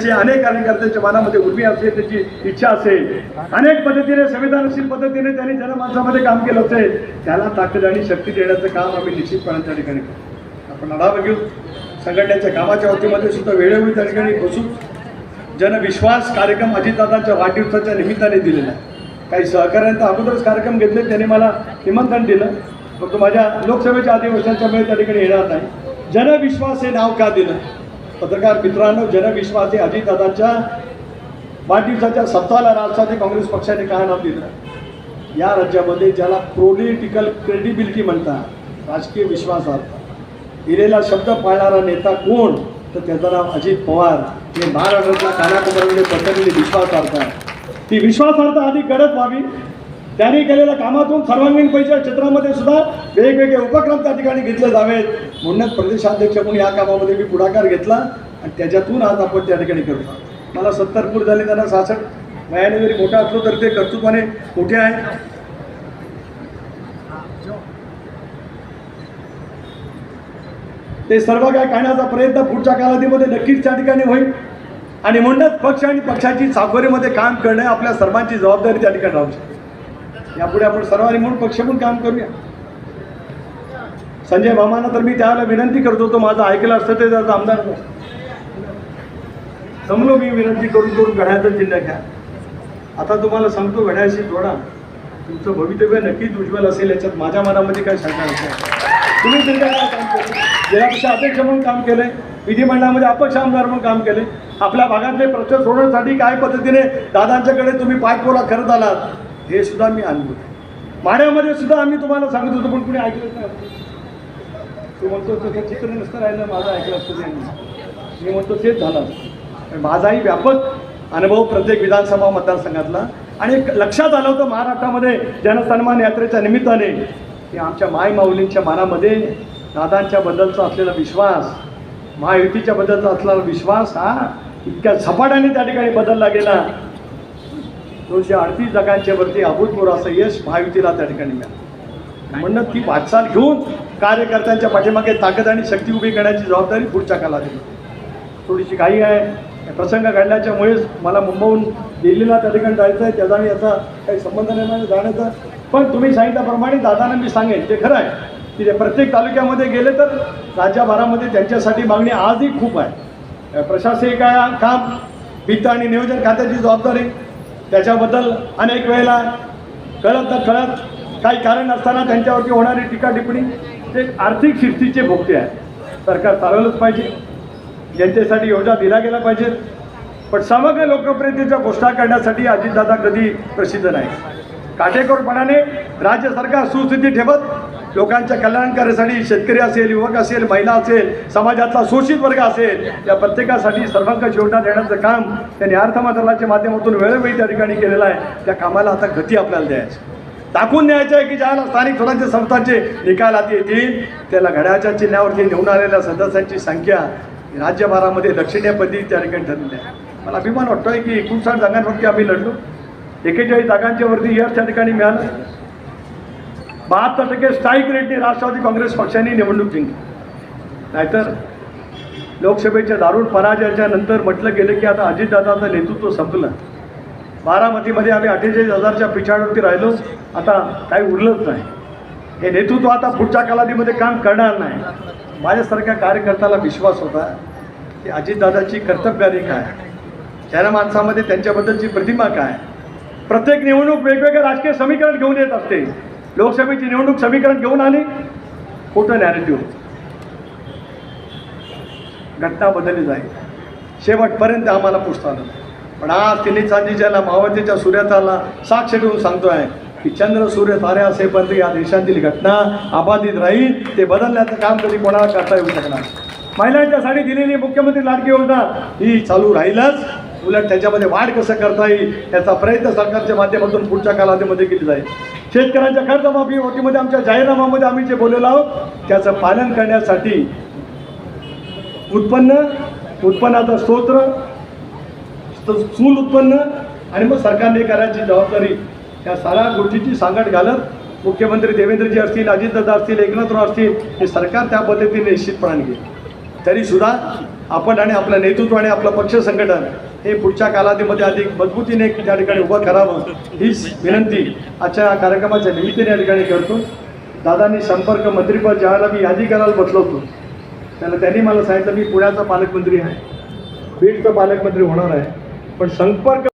देण्याची अनेक कार्यकर्त्यांच्या मनामध्ये उर्मी असेल त्याची इच्छा असेल. अनेक पद्धतीने संविधानशील पद्धतीने त्यांनी जनमानसामध्ये काम केलं असेल त्याला ताकद आणि शक्ती देण्याचं काम आम्ही निश्चितपणे त्या ठिकाणी करतो. आपण आढावा घेऊ. संघटनेच्या कामाच्या वतीमध्ये सुद्धा वेळोवेळी त्या ठिकाणी बसू जनविश्वास कार्यक्रम अजितदादांच्या वाढदिवसाच्या निमित्ताने दिलेला आहे. काही सहकाऱ्यांचा अगोदरच कार्यक्रम घेतले त्यांनी मला निमंत्रण दिलं. फक्त माझ्या लोकसभेच्या अधिवेशनाच्या वेळी त्या ठिकाणी येणार नाही. जनविश्वास हे नाव का दिलं? पत्रकार मित्रांनो जनविश्वास हे अजितदादांच्या वाढदिवसाच्या सत्ताला राष्ट्रवादी काँग्रेस पक्षाने काय नाव दिलं? या राज्यामध्ये ज्याला पॉलिटिकल क्रेडिबिलिटी म्हणतात राजकीय विश्वासार्हता दिलेला शब्द पाळणारा नेता कोण? तर त्याचं नाव अजित पवार. हे महाराष्ट्रातल्या कानाकोपऱ्यामध्ये पसरलेली विश्वासार्हता आहे. ती विश्वासार्थ अधिक गडद व्हावी त्यांनी केलेल्या कामातून सर्वांगीण पैशाच्या क्षेत्रामध्ये सुद्धा वेगवेगळे उपक्रम त्या ठिकाणी घेतले जावेत. म्हणूनच प्रदेशाध्यक्ष म्हणून या कामामध्ये मी पुढाकार घेतला आणि त्याच्यातून आज आपण त्या ठिकाणी करतो मला सत्तर पूर झाले त्यांना सहासष्ट वयाने जरी मोठा असलो तर ते कर्तृत्वाने मोठे आहे ते सर्व काय करण्याचा प्रयत्न पुढच्या कालावधीमध्ये नक्कीच त्या ठिकाणी होईल. आणि म्हणूनच पक्ष आणि पक्षाची साखोरीमध्ये काम करणे आपल्या सर्वांची जबाबदारी त्या ठिकाणी राहू शकते. यापुढे आपण सर्वांनी म्हणून पक्ष पण काम करूया. संजय मामांना तर मी त्याला विनंती करतो होतो माझं ऐकलं असतं ते त्याचा आमदार जमलो मी विनंती करून करून घड्याचा चिन्ह घ्या. आता तुम्हाला सांगतो घड्याशी जोडा. तुमचं भवितव्य नक्कीच उज्ज्वल असेल याच्यात माझ्या मनामध्ये काय शंका नाही तुम्ही दीर्घकाळ काम केलं जिल्हापेक्षा अध्यक्ष म्हणून काम केलंय विधिमंडळामध्ये अपक्ष आमदार म्हणून काम केले आपल्या भागातले प्रश्न सोडवण्यासाठी काय पद्धतीने दादांच्याकडे तुम्ही पाठपुरा करत आलात? हे सुद्धा मी अनुभव माड्यामध्ये सुद्धा आम्ही तुम्हाला सांगत होतो पण कुणी ऐकलंच नाही. तू म्हणतो तसं चित्र नसतं राहिलं माझं ऐकलं असतं ते. मी म्हणतो तेच झालं असतं. माझाही व्यापक अनुभव प्रत्येक विधानसभा मतदारसंघातला. आणि एक लक्षात आलं होतं महाराष्ट्रामध्ये जनसन्मान यात्रेच्या निमित्ताने की आमच्या मायमाऊलींच्या मनामध्ये दादांच्या बद्दलचा असलेला विश्वास महायुतीच्या बद्दलचा असलेला विश्वास हा इतक्या झपाट्याने त्या ठिकाणी बदलला गेला. दोनशे अडतीस जागांच्या वरती अभूतपूर्व असं यश महायुतीला त्या ठिकाणी मिळालं. म्हणून ती वाटचाल घेऊन कार्यकर्त्यांच्या पाठीमागे ताकद आणि शक्ती उभी करण्याची जबाबदारी पुढच्या कालावधी थोडीशी घाई आहे. प्रसंग घडल्याच्यामुळेच मला मुंबईहून दिल्लीला त्या ठिकाणी जायचं आहे. त्याचा आणि याचा काही संबंध नाही जाण्याचा. पण तुम्ही सांगितल्याप्रमाणे दादांना मी सांगेन ते खरं आहे की ते प्रत्येक तालुक्यामध्ये गेले तर राज्यभरामध्ये त्यांच्यासाठी मागणी आजही खूप आहे. प्रशासकीय काम वित्त आणि नियोजन खात्याची जबाबदारी त्याच्याबद्दल अनेक वेळेला कळत न कळत काही कारण नसताना त्यांच्यावरती होणारी टीका टिप्पणी ते आर्थिक शिस्तीचे भोगते आहे सरकार चालवलंच पाहिजे. जनतेसाठी योजना दिल्या गेल्या पाहिजेत. पण समग्र लोकप्रियतेच्या घोषणा करण्यासाठी अजितदादा कधी प्रसिद्ध नाही काटेकोरपणाने राज्य सरकार सुस्थिती ठेवत लोकांच्या कल्याणकार्यासाठी शेतकरी असेल युवक असेल महिला असेल समाजातला शोषित वर्ग असेल या प्रत्येकासाठी सर्वांकष योजना देण्याचं काम त्यांनी अर्थ मंत्रालयाच्या माध्यमातून वेळोवेळी त्या ठिकाणी केलेलं आहे. त्या कामाला आता गती आपल्याला द्यायची दाखवून द्यायचं आहे की ज्याला स्थानिक स्वराज्य संस्थांचे निकाल हाती येतील त्याला घड्याच्या चिन्हावरती निवडून आलेल्या सदस्यांची संख्या राज्यभरामध्ये लक्षणीय पद्धती त्या ठिकाणी ठरलेली आहे. मला अभिमान वाटतोय की एकोणसाठ जागांवरती आम्ही लढलो. एकेचाळीस जागांच्या वरती यश त्या ठिकाणी मिळालं. बहात्तर टक्के स्ट्राईक रेटने राष्ट्रवादी काँग्रेस पक्षाने निवडणूक जिंकली. नाहीतर लोकसभेच्या दारुण पराजयाच्या नंतर म्हटलं गेलं की आता अजितदादाचं नेतृत्व संपलं. बारामतीमध्ये आम्ही अठ्ठेचाळीस हजारच्या पिछाडवरती राहिलो. आता काही उरलंच नाही. हे नेतृत्व आता पुढच्या कालावधीमध्ये काम करणार नाही. माझ्यासारख्या कार्यकर्त्याला विश्वास होता की अजितदादाची कर्तव्यारी काय? जनमानसामध्ये माणसामध्ये त्यांच्याबद्दलची प्रतिमा काय? प्रत्येक निवडणूक वेगवेगळे राजकीय समीकरण घेऊन येत असते. लोकसभेची निवडणूक समीकरण घेऊन आली. खोटं नॅरेटिव्ह घटना बदलली जाईल. शेवटपर्यंत आम्हाला पुसता आलं पण आज तिन्ही चांदीच्याला मावतीच्या सूर्याताला साक्ष सांगतो सांगतोय की चंद्र सूर्य तारे असेपर्यंत या देशातील घटना अबाधित राहील. ते बदलण्याचं काम कधी कोणाला करता येऊ शकणार? महिलांच्यासाठी दिलेली मुख्यमंत्री लाडकी योजना ही चालू राहीलच. उलट त्याच्यामध्ये वाढ कसं करता येईल याचा प्रयत्न सरकारच्या माध्यमातून पुढच्या कालावधीमध्ये केली जाईल. शेतकऱ्यांच्या कर्जमाफी वटीमध्ये आमच्या जाहीरनाम्यामध्ये आम्ही जे बोललेलो आहोत त्याचं पालन करण्यासाठी उत्पन्न उत्पन्नाचा स्तोत्र चूल उत्पन्न आणि मग सरकारने करायची जबाबदारी. या साऱ्या गोष्टीची सांगड घालत मुख्यमंत्री देवेंद्रजी असतील अजितदादा असतील एकनाथराव असतील हे सरकार त्या पद्धतीने निश्चितपणाने घेईल. तरीसुद्धा आपण आणि आपलं नेतृत्व आणि आपलं पक्ष संघटन हे पुढच्या कालावधीमध्ये अधिक मजबूतीने त्या ठिकाणी उभं करावं हीच विनंती आजच्या कार्यक्रमाच्या निमित्ताने या ठिकाणी करतो. दादांनी संपर्क मंत्रीपद ज्यावेळेला मी यादी करायला बसलो होतो त्याला त्यांनी मला सांगितलं मी पुण्याचा पालकमंत्री आहे. बीडचा पालकमंत्री होणार आहे. पण संपर्क